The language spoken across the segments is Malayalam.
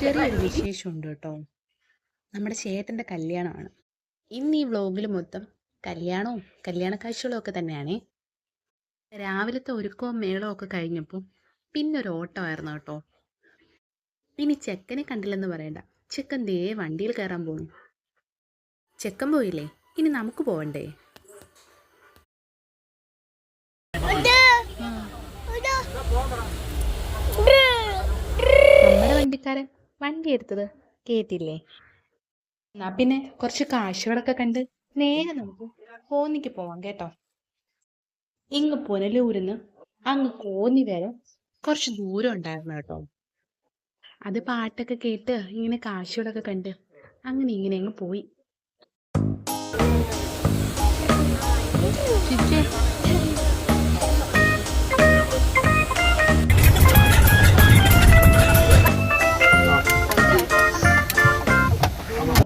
ചെറിയൊരു വിശേഷമുണ്ട് കേട്ടോ. നമ്മുടെ ചേട്ടന്റെ കല്യാണമാണ്. ഇന്ന് ഈ വ്ളോഗിൽ മൊത്തം കല്യാണവും കല്യാണ കാഴ്ചകളും ഒക്കെ തന്നെയാണേ. രാവിലത്തെ ഒരുക്കവും മേളവും ഒക്കെ കഴിഞ്ഞപ്പോൾ പിന്നെ ഒരു ഓട്ടമായിരുന്നു കേട്ടോ. ഇനി ചെക്കനെ കണ്ടില്ലെന്ന് പറയണ്ട. ചെക്കൻ ദേ വണ്ടിയിൽ കയറാൻ പോകുന്നു ചെക്കൻ പോയില്ലേ? ഇനി നമുക്ക് പോവണ്ടേ നമ്മുടെ വണ്ടിക്കാരൻ വണ്ടി എടുത്തത്. കേട്ടില്ലേ? എന്നാ പിന്നെ കുറച്ച് കാഴ്ചകളൊക്കെ കണ്ട് നേരെ നമുക്ക് കോന്നിക്ക് പോവാം കേട്ടോ. ഇങ്ങ് പുനലൂരിന്ന് അങ്ങ് കോന്നി വരെ കുറച്ച് ദൂരം ഉണ്ടായിരുന്നു കേട്ടോ. അത് പാട്ടൊക്കെ കേട്ട് ഇങ്ങനെ കാഴ്ചകളൊക്കെ കണ്ട് അങ്ങനെ ഇങ്ങനെ അങ്ങ് പോയി.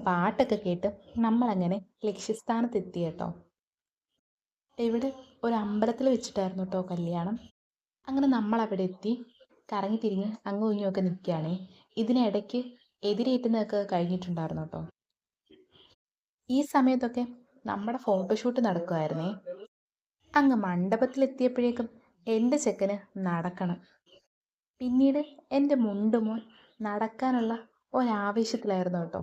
പാട്ടൊക്കെ കേട്ട് നമ്മളങ്ങനെ ലക്ഷ്യസ്ഥാനത്ത് എത്തി കേട്ടോ ഇവിടെ ഒരു അമ്പലത്തിൽ വെച്ചിട്ടായിരുന്നു കേട്ടോ കല്യാണം. അങ്ങനെ നമ്മൾ അവിടെ എത്തി കറങ്ങി തിരിഞ്ഞ് അങ്ങും ഇങ്ങും ഒക്കെ നിൽക്കുകയാണേ. ഇതിനിടയ്ക്ക് എതിരേറ്റുന്നതൊക്കെ കഴിഞ്ഞിട്ടുണ്ടായിരുന്നു കേട്ടോ ഈ സമയത്തൊക്കെ നമ്മുടെ ഫോട്ടോഷൂട്ട് നടക്കുമായിരുന്നേ അങ്ങ് മണ്ഡപത്തിലെത്തിയപ്പോഴേക്കും എന്റെ ചെക്കന് നടക്കണം. പിന്നീട് എന്റെ മുണ്ടുമോൻ നടക്കാനുള്ള ഒരാവേശത്തിലായിരുന്നു കേട്ടോ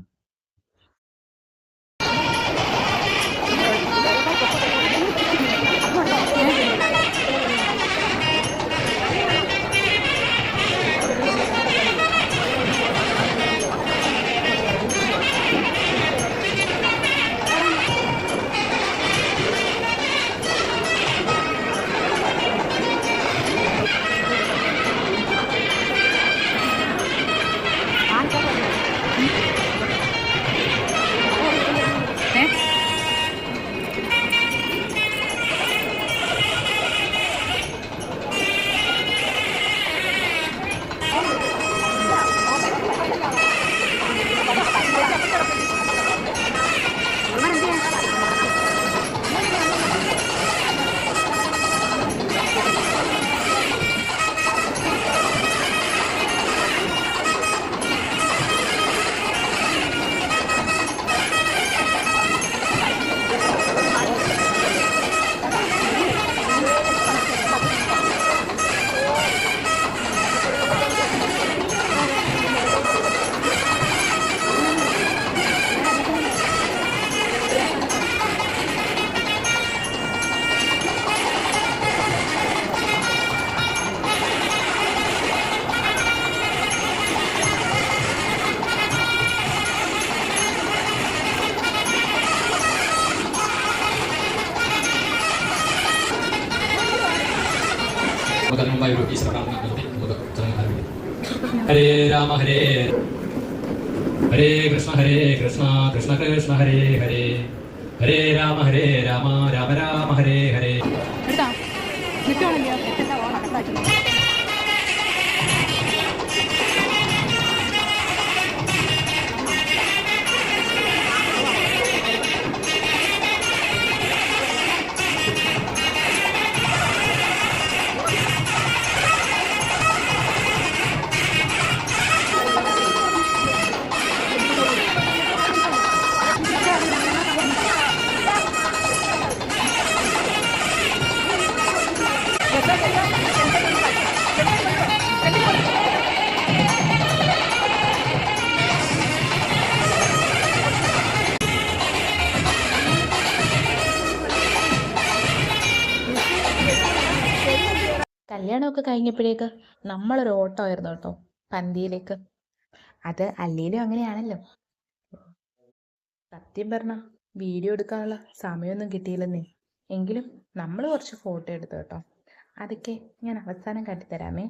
നമുക്ക് അതിന് മുമ്പായി ഒരു ആരംഭിക്കാം. ഹരേ രാമ ഹരേ ഹരേ കൃഷ്ണ ഹരേ കൃഷ്ണ കൃഷ്ണ കൃഷ്ണ ഹരേ ഹരേ. ഹരേ രാമ ഹരേ രാമ രാമ രാമ ഹരേ ഹരേ. കല്യാണമൊക്കെ കഴിഞ്ഞപ്പോഴേക്ക് നമ്മളൊരു ഓട്ടമായിരുന്നു കേട്ടോ പന്തിയിലേക്ക്. അത് അല്ലേലും അങ്ങനെയാണല്ലോ. സത്യം പറഞ്ഞാൽ വീഡിയോ എടുക്കാനുള്ള സമയമൊന്നും കിട്ടിയില്ലെന്നേ. എങ്കിലും നമ്മൾ കുറച്ച് ഫോട്ടോ എടുത്തു കേട്ടോ. അതൊക്കെ ഞാൻ അവസാനം കാട്ടിത്തരാമേ.